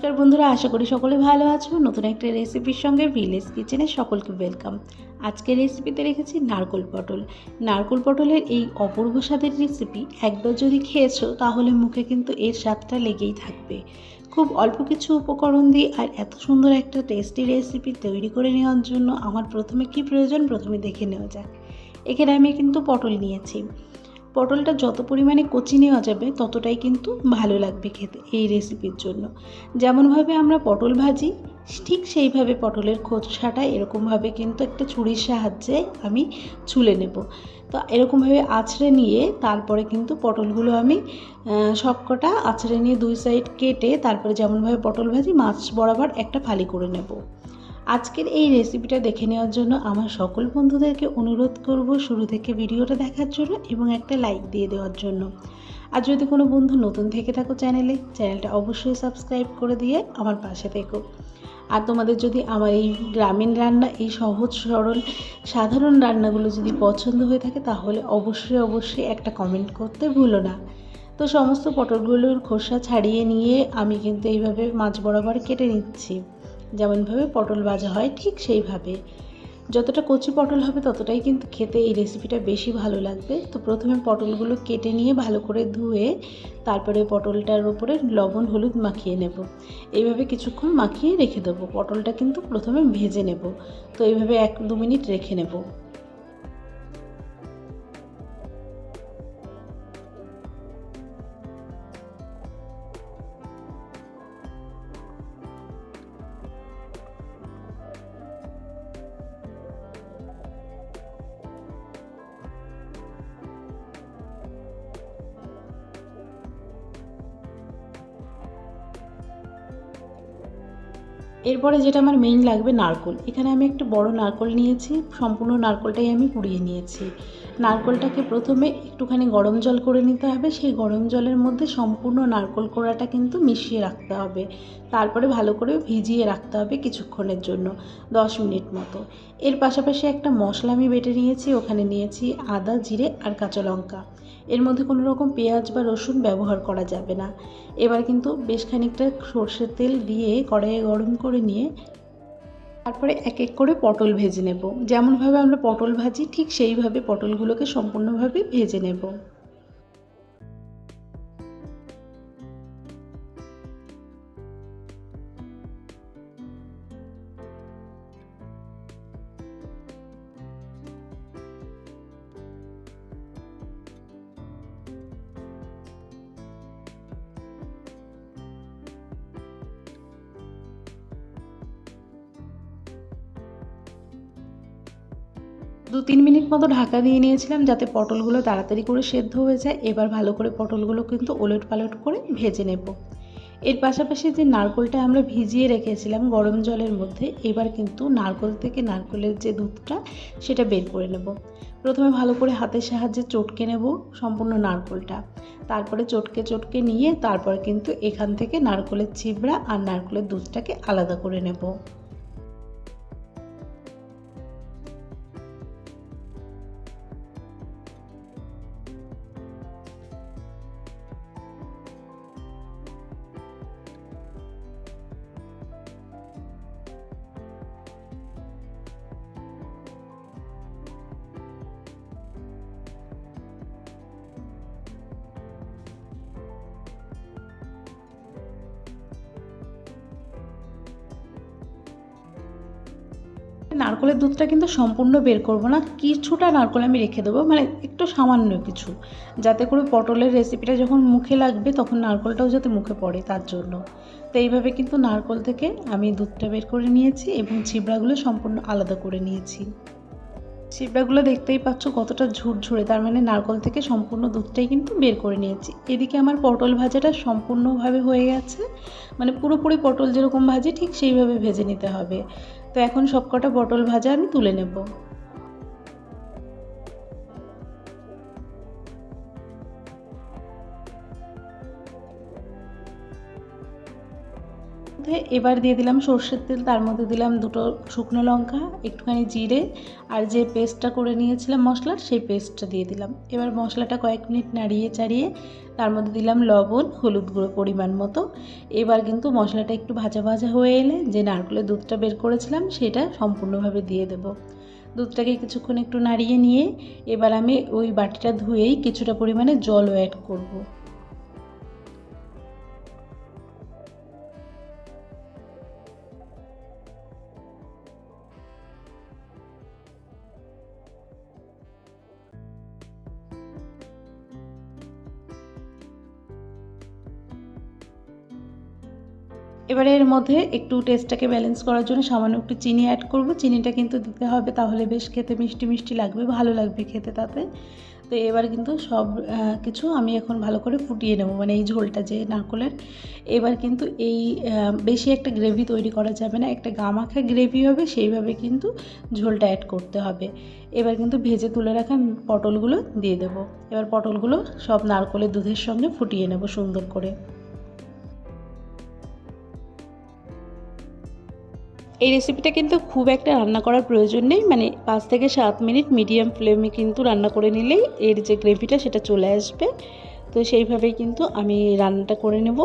নমস্কার বন্ধুরা, আশা করি সকলে ভালো আছো। নতুন একটা রেসিপির সঙ্গে ভিলেজ কিচেনে সকলকে ওয়েলকাম আজকের রেসিপিতে রেখেছি নারকোল পটল। নারকোল পটলের এই অপূর্ব স্বাদের রেসিপি একবার যদি খেয়েছো, তাহলে মুখে কিন্তু এর স্বাদটা লেগেই থাকবে। খুব অল্প কিছু উপকরণ দিয়ে আর এত সুন্দর একটা টেস্টি রেসিপি তৈরি করে নেওয়ার জন্য আমার প্রথমে কি প্রয়োজন, প্রথমে দেখে নেওয়া যাক। এখানে আমি কিন্তু পটল নিয়েছি। পটলটা যত পরিমাণে কচি নেওয়া যাবে, ততটাই কিন্তু ভালো লাগবে খেতে এই রেসিপির জন্য। যেমনভাবে আমরা পটল ভাজি, ঠিক সেইভাবে পটলের খোসাটা এরকমভাবে কিন্তু একটা ছুরির সাহায্যে আমি ছুলে নেব। তো এরকমভাবে আছড়ে নিয়ে তারপরে কিন্তু পটলগুলো আমি সবকটা আছড়ে নিয়ে দুই সাইড কেটে তারপরে যেমনভাবে পটল ভাজি, মাছ বরাবর একটা ফালি করে নেব। আজকের এই রেসিপিটা দেখে নেওয়ার জন্য আমার সকল বন্ধুদেরকে অনুরোধ করব শুরু থেকে ভিডিওটা দেখার জন্য এবং একটা লাইক দিয়ে দেওয়ার জন্য। আর যদি কোনো বন্ধু নতুন থেকে থাকো চ্যানেলে, চ্যানেলটা অবশ্যই সাবস্ক্রাইব করে দিয়ে আমার পাশে থেকো। আর তোমাদের যদি আমার এই গ্রামীণ রান্না, এই সহজ, সরল, সাধারণ রান্নাগুলো যদি পছন্দ হয়ে থাকে, তাহলে অবশ্যই অবশ্যই একটা কমেন্ট করতে ভুলো না। তো সমস্ত পটলগুলোর খোসা ছাড়িয়ে নিয়ে আমি কিন্তু এইভাবে মাছ বরাবর কেটে নিচ্ছি। যেমনভাবে পটল ভাজা হয়, ঠিক সেইভাবে। যতটা কচি পটল হবে ততটাই কিন্তু খেতে এই রেসিপিটা বেশি ভালো লাগবে। তো প্রথমে পটলগুলো কেটে নিয়ে ভালো করে ধুয়ে, তারপরে পটলটার ওপরে লবণ, হলুদ মাখিয়ে নেব। এইভাবে কিছুক্ষণ মাখিয়ে রেখে দেবো। পটলটা কিন্তু প্রথমে ভেজে নেব। তো এইভাবে এক দু মিনিট রেখে নেব। এরপরে যেটা আমার মেইন লাগবে নারকোল। এখানে আমি একটা বড় নারকোল নিয়েছি, সম্পূর্ণ নারকোলটাই আমি কুড়িয়ে নিয়েছি। নারকোলটাকে প্রথমে একটুখানি গরম জল করে নিতে হবে, সেই গরম জলের মধ্যে সম্পূর্ণ নারকোল কোড়াটা কিন্তু মিশিয়ে রাখতে হবে। তারপরে ভালো করে ভিজিয়ে রাখতে হবে কিছুক্ষণের জন্য, দশ মিনিট মতো। এর পাশাপাশি একটা মশলা আমি বেটে নিয়েছি, ওখানে নিয়েছি আদা, জিরে আর কাঁচা লঙ্কা। এর মধ্যে কোনো রকম পেঁয়াজ বা রসুন ব্যবহার করা যাবে না। এবার কিন্তু বেশ খানিকটা সর্ষের তেল দিয়ে কড়াইয়ে গরম করে নিয়ে তারপরে এক এক করে পটল ভেজে নেব। যেমনভাবে আমরা পটল ভাজি, ঠিক সেইভাবে পটলগুলোকে সম্পূর্ণভাবে ভেজে নেব। দু তিন মিনিট মতো ঢাকা দিয়ে নিয়েছিলাম যাতে পটলগুলো তাড়াতাড়ি করে সেদ্ধ হয়ে যায়। এবার ভালো করে পটলগুলো কিন্তু ওলট পালট করে ভেজে নেব। এর পাশাপাশি যে নারকোলটা আমরা ভিজিয়ে রেখেছিলাম গরম জলের মধ্যে, এবার কিন্তু নারকোল থেকে নারকোলের যে দুধটা, সেটা বের করে নেব। প্রথমে ভালো করে হাতের সাহায্যে চটকে নেব সম্পূর্ণ নারকোলটা। তারপরে চটকে চটকে নিয়ে তারপর কিন্তু এখান থেকে নারকোলের ছিবড়া আর নারকোলের দুধটাকে আলাদা করে নেব। নারকলের দুধটা কিন্তু সম্পূর্ণ বের করব না, কিছুটা নারকল আমি রেখে দেবো মানে একটু সামান্য কিছু, যাতে করে পটলের রেসিপিটা যখন মুখে লাগবে তখন নারকলটাও যাতে মুখে পড়ে তার জন্য। তো এইভাবে কিন্তু নারকল থেকে আমি দুধটা বের করে নিয়েছি এবং ছিবড়াগুলো সম্পূর্ণ আলাদা করে নিয়েছি। ছিবড়াগুলো দেখতেই পাচ্ছ কতটা ঝুরঝুরে, তার মানে নারকল থেকে সম্পূর্ণ দুধটাই কিন্তু বের করে নিয়েছি। এদিকে আমার পটল ভাজাটা সম্পূর্ণভাবে হয়ে গেছে মানে পুরোপুরি পটল যেরকম ভাজি ঠিক সেইভাবে ভেজে নিতে হবে। তো এখন সবকটা পটল ভাজা আমি তুলে নেব। মধ্যে এবার দিয়ে দিলাম সর্ষের তেল, তার মধ্যে দিলাম দুটো শুকনো লঙ্কা, একটুখানি জিরে আর যে পেস্টটা করে নিয়েছিলাম মশলার, সেই পেস্টটা দিয়ে দিলাম। এবার মশলাটা কয়েক মিনিট নাড়িয়ে চাড়িয়ে তার মধ্যে দিলাম লবণ, হলুদ গুঁড়ো পরিমাণ মতো। এবার কিন্তু মশলাটা একটু ভাজা ভাজা হয়ে এলে যে নারকেলের দুধটা বের করেছিলাম, সেটা সম্পূর্ণভাবে দিয়ে দেব। দুধটাকে কিছুক্ষণ একটু নাড়িয়ে নিয়ে এবার আমি ওই বাটিটা ধুয়েই কিছুটা পরিমাণে জলও অ্যাড করব। এবারে এর মধ্যে একটু টেস্টটাকে ব্যালেন্স করার জন্য সামান্য একটু চিনি অ্যাড করব। চিনিটা কিন্তু দিতে হবে, তাহলে বেশ খেতে মিষ্টি মিষ্টি লাগবে, ভালো লাগবে খেতে তাতে। তো এবার কিন্তু সব কিছু আমি এখন ভালো করে ফুটিয়ে নেব মানে এই ঝোলটা যে নারকলের। এবার কিন্তু এই বেশি একটা গ্রেভি তৈরি করা যাবে না, একটা গামাখা গ্রেভি হবে, সেইভাবে কিন্তু ঝোলটা অ্যাড করতে হবে। এবার কিন্তু ভেজে তুলে রাখা পটলগুলো দিয়ে দেব। এবার পটলগুলো সব নারকলের দুধের সঙ্গে ফুটিয়ে নেব সুন্দর করে। এই রেসিপিটা কিন্তু খুব একটা রান্না করার প্রয়োজন নেই। মানে পাঁচ থেকে সাত মিনিট মিডিয়াম ফ্লেমে কিন্তু রান্না করে নিলেই এর যে গ্রেভিটা সেটা চলে আসবে। তো সেইভাবেই কিন্তু আমি রান্নাটা করে নেব।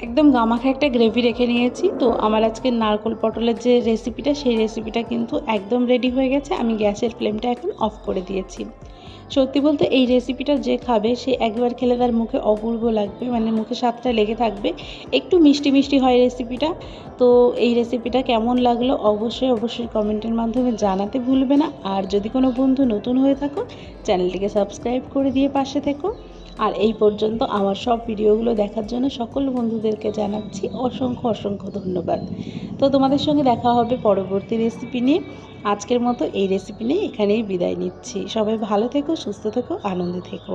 একদম গামাখা একটা গ্রেভি রেখে নিয়েছি। তো আমার আজকে নারকোল পটলের যে রেসিপিটা সেই রেসিপিটা কিন্তু একদম রেডি হয়ে গেছে। আমি গ্যাসের ফ্লেমটা এখন অফ করে দিয়েছি। সত্যি বলতে এই রেসিপিটা যে খাবে, সে একবার খেলে তার মুখে অপূর্ব লাগবে। মানে মুখে স্বাদটা লেগে থাকবে। একটু মিষ্টি মিষ্টি হয় রেসিপিটা তো এই রেসিপিটা কেমন লাগল অবশ্যই অবশ্যই কমেন্টের মাধ্যমে জানাতে ভুলবে না। আর যদি কোনো বন্ধু নতুন হয়ে থাকো, চ্যানেলটিকে সাবস্ক্রাইব করে দিয়ে পাশে থেকো। আর এই পর্যন্ত আমার সব ভিডিওগুলো দেখার জন্য সকল বন্ধুদেরকে জানাচ্ছি অসংখ্য অসংখ্য ধন্যবাদ। তো তোমাদের সঙ্গে দেখা হবে পরবর্তী রেসিপি নিয়ে। আজকের মতো এই রেসিপি নিয়ে এখানেই বিদায় নিচ্ছি। সবাই ভালো থেকো, সুস্থ থেকো, আনন্দে থেকো।